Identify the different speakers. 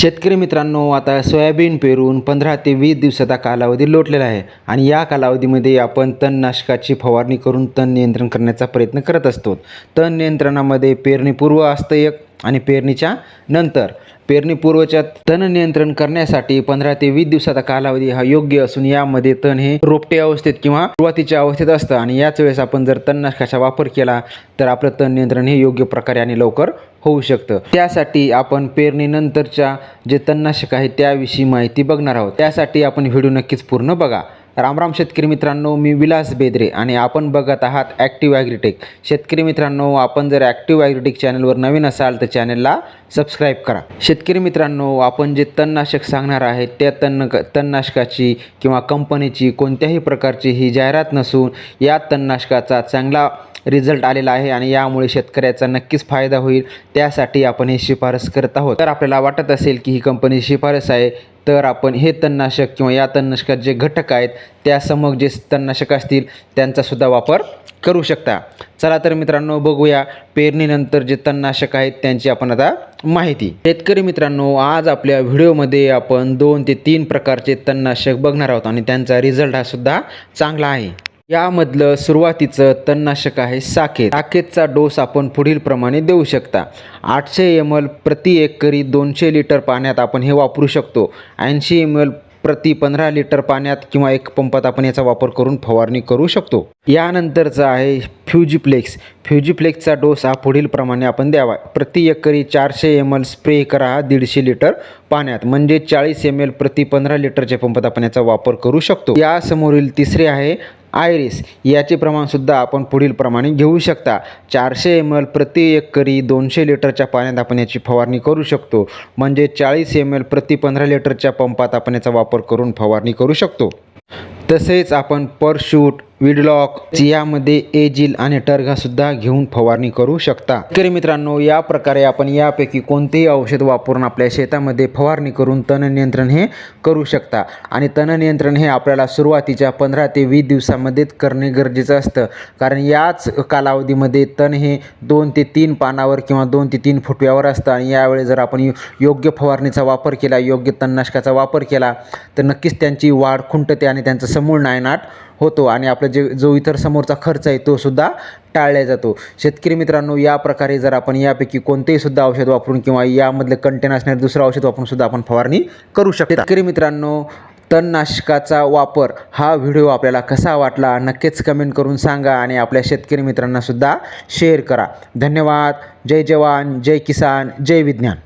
Speaker 1: शेतकरी मित्रांनो आता सोयाबीन पेरून पंधरा ते वीस दिवसाचा कालावधी लोटलेला आहे आणि या कालावधीमध्ये आपण तणनाशकाची फवारणी करून तण नियंत्रण करण्याचा प्रयत्न करत असतो. तण नियंत्रणामध्ये पेरणीपूर्व असतं एक आणि पेरणीच्या नंतर. पेरणीपूर्वच्या तण नियंत्रण करण्यासाठी पंधरा ते वीस दिवसाचा कालावधी हा योग्य असून यामध्ये तण हे रोपटे अवस्थेत किंवा सुरुवातीच्या अवस्थेत असतं आणि याच वेळेस आपण जर तणनाशकाचा वापर केला तर आपलं तण नियंत्रण हे योग्य प्रकारे आणि लवकर होऊ शकतं. त्यासाठी आपण पेरणीनंतरच्या जे तणनाशक आहे त्याविषयी माहिती बघणार आहोत. त्यासाठी आपण व्हिडिओ नक्कीच पूर्ण बघा. रामराम शेतकरी मित्रांनो मी विलास बेदरे आणि आपण बघत आहात ॲक्टिव्ह ॲग्रीटेक शेतकरी मित्रांनो आपण जर ॲक्टिव्ह ॲग्रीटेक चॅनलवर नवीन असाल तर चॅनलला सबस्क्राईब करा. शेतकरी मित्रांनो आपण जे तणनाशक सांगणार आहे त्या तण तणनाशकाची किंवा कंपनीची कोणत्याही प्रकारची ही जाहिरात नसून या तणनाशकाचा चांगला रिझल्ट आलेला आहे आणि यामुळे शेतकऱ्याचा नक्कीच फायदा होईल. त्यासाठी आपण हे शिफारस करत आहोत. तर आपल्याला वाटत असेल की ही कंपनी शिफारस आहे तर आपण हे तणनाशक किंवा या तणनाशकात जे घटक आहेत त्यासमोर जे तणनाशक असतील त्यांचासुद्धा वापर करू शकता. चला तर मित्रांनो बघूया पेरणीनंतर जे तणनाशक आहेत त्यांची आपण आता माहिती. शेतकरी मित्रांनो आज आपल्या व्हिडिओमध्ये आपण दोन ते तीन प्रकारचे तणनाशक बघणार आहोत आणि त्यांचा रिझल्ट हा सुद्धा चांगला आहे. यामधलं सुरुवातीचं तणनाशक आहे साखेत साखेतचा डोस आपण पुढील प्रमाणे देऊ शकता. आठशे एम एल प्रति एकरी दोनशे लिटर पाण्यात आपण हे वापरू शकतो. ऐंशी एम एल प्रति पंधरा लिटर पाण्यात किंवा एक पंपात आपण याचा वापर करून फवारणी करू शकतो. यानंतरचा आहे फ्युजिप्लेक्स फ्युजिप्लेक्सचा डोस हा पुढील प्रमाणे आपण द्यावा. प्रति एकरी चारशे एम एल स्प्रे करा हा दीडशे लिटर पाण्यात. म्हणजे चाळीस एम एल प्रति पंधरा लिटरच्या पंपात आपण याचा वापर करू शकतो. यासमोरील तिसरे आहे आयरिस याचे प्रमाणसुद्धा आपण पुढील प्रमाणे घेऊ शकता. चारशे एम एल प्रति एकरी दोनशे लिटरच्या पाण्यात आपण याची फवारणी करू शकतो. म्हणजे चाळीस एम एल प्रति पंधरा लिटरच्या पंपात आपण याचा वापर करून फवारणी करू शकतो. तसेच आपण परशूट विडलॉक यामध्ये एजिल आणि टर्गासुद्धा घेऊन फवारणी करू शकता. शेतकरी मित्रांनो या प्रकारे आपण यापैकी कोणतेही औषध वापरून आपल्या शेतामध्ये फवारणी करून तण नियंत्रण हे करू शकता. आणि तण नियंत्रण हे आपल्याला सुरुवातीच्या पंधरा ते वीस दिवसामध्येच करणे गरजेचं असतं. कारण याच कालावधीमध्ये तण हे दोन ते तीन पानावर किंवा दोन ते तीन फुटव्यावर असतं. आणि यावेळी जर आपण योग्य फवारणीचा वापर केला योग्य तणनाशकाचा वापर केला तर नक्कीच त्यांची वाढ खुंटते आणि त्यांचं समूळ नायनाट होतो आणि आपला जे जो इतर समोरचा खर्च आहे तो सुद्धा टाळला जातो. शेतकरी मित्रांनो या प्रकारे जर आपण यापैकी कोणतेही सुद्धा औषध वापरून किंवा यामधले कंटेन असणारे दुसरं औषध वापरून सुद्धा आपण फवारणी करू शकतो. शेतकरी मित्रांनो तणनाशकाचा वापर हा व्हिडिओ आपल्याला कसा वाटला नक्कीच कमेंट करून सांगा आणि आपल्या शेतकरी मित्रांनासुद्धा शेअर करा. धन्यवाद. जय जवान जय किसान जय विज्ञान.